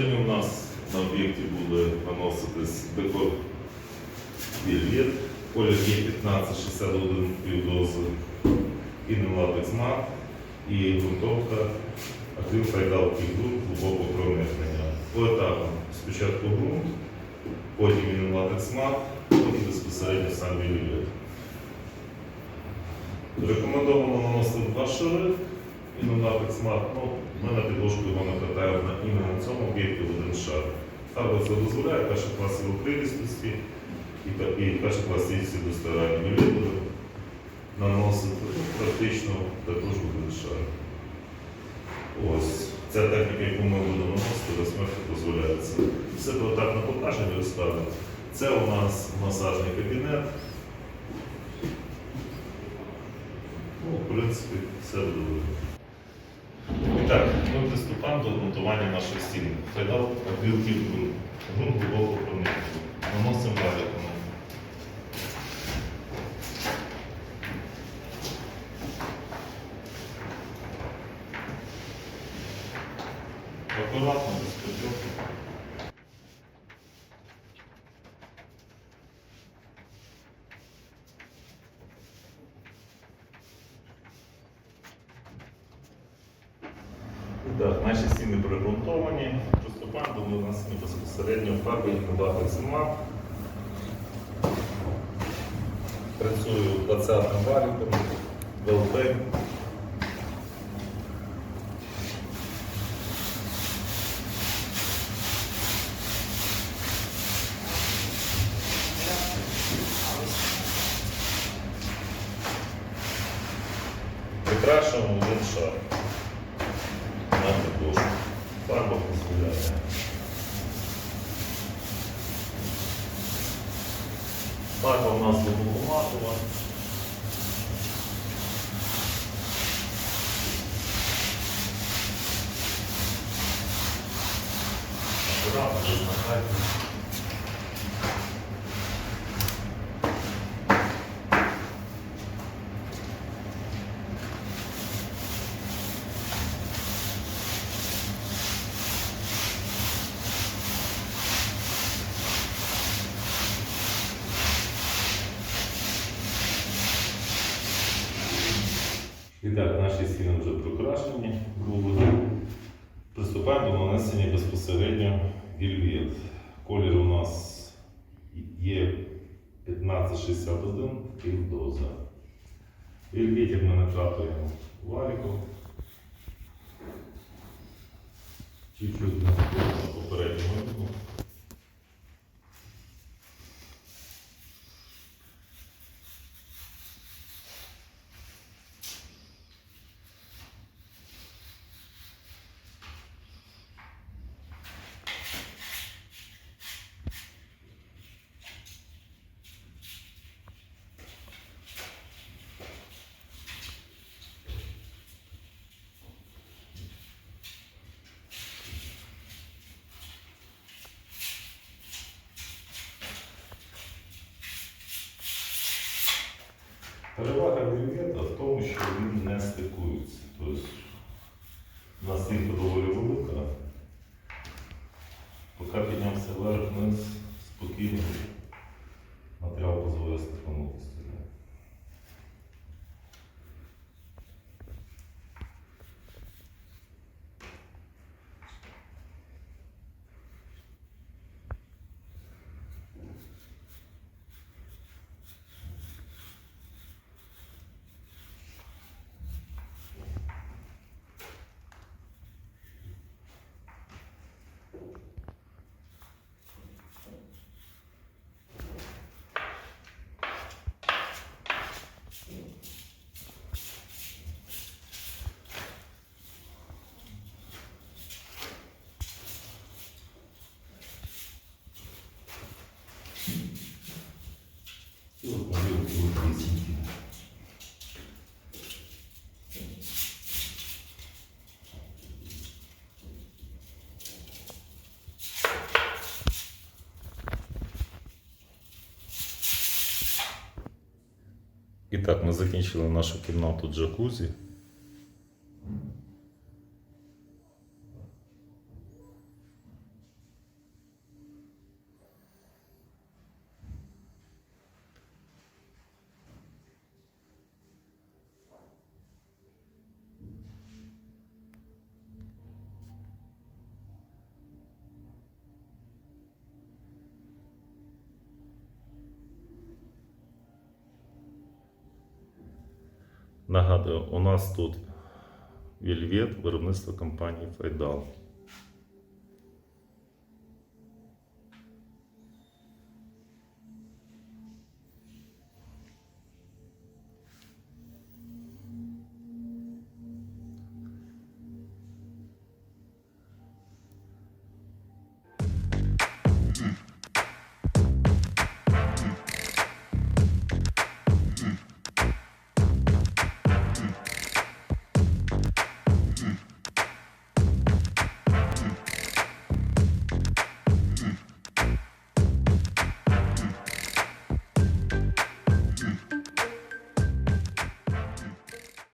Сьогодні у нас на об'єкті буде наноситись декор вільвет, колір є 1561 півдози, інлатекс мат і ґрунтовка акрил файдалки ґрунт глибокого проникнення. Поетапно спочатку ґрунт, потім інлатекс мат, потім безпосередньо сам вільвет. Рекомендовано наносити два шари і на латекс. Ну, ми на підложку його накатаємо на іменно на цьому об'єкті в один шар. Фарба це дозволяє перша клас його прилістості і, і перша клас стійкості до старання. Ми наносити практично також в один шар. Ось. Ця техніка, яку ми будемо наносити, смерті дозволяється. Все поетапно покажемо і розставимо. Це у нас масажний кабінет. Ну, в принципі, все буде так, ми приступаємо до монтування наших стіни. Файдал білків ґрунт. Грунт глибоко проникнути. Наносимо валіком. Акуратно, без поділки. Так, наші стіни пригрунтовані. Приступаємо до нанесення безпосередньо фарби і мат. Працюю 20 валіком, ВЛП. Прикрашуємо один шар. Фарба дозволяє. Фарба у нас глибокоматова. Акуратно, без нахайки. І так, наші стіни вже прикрашені, грубо. Приступаємо до нанесення безпосередньо вільвет. Колір у нас є 1561 півдоза. Вільветик ми накатуємо валіком. Чуть-чуть на Перевага вільвета в тому, що він не стикується. Тобто у доволі велика. Поки піднявся вверх-вниз, спокійно І мы так, закінчили нашу кімнату джакузі. Нагадую, у нас тут Вільвет, виробництво компанії Файдал.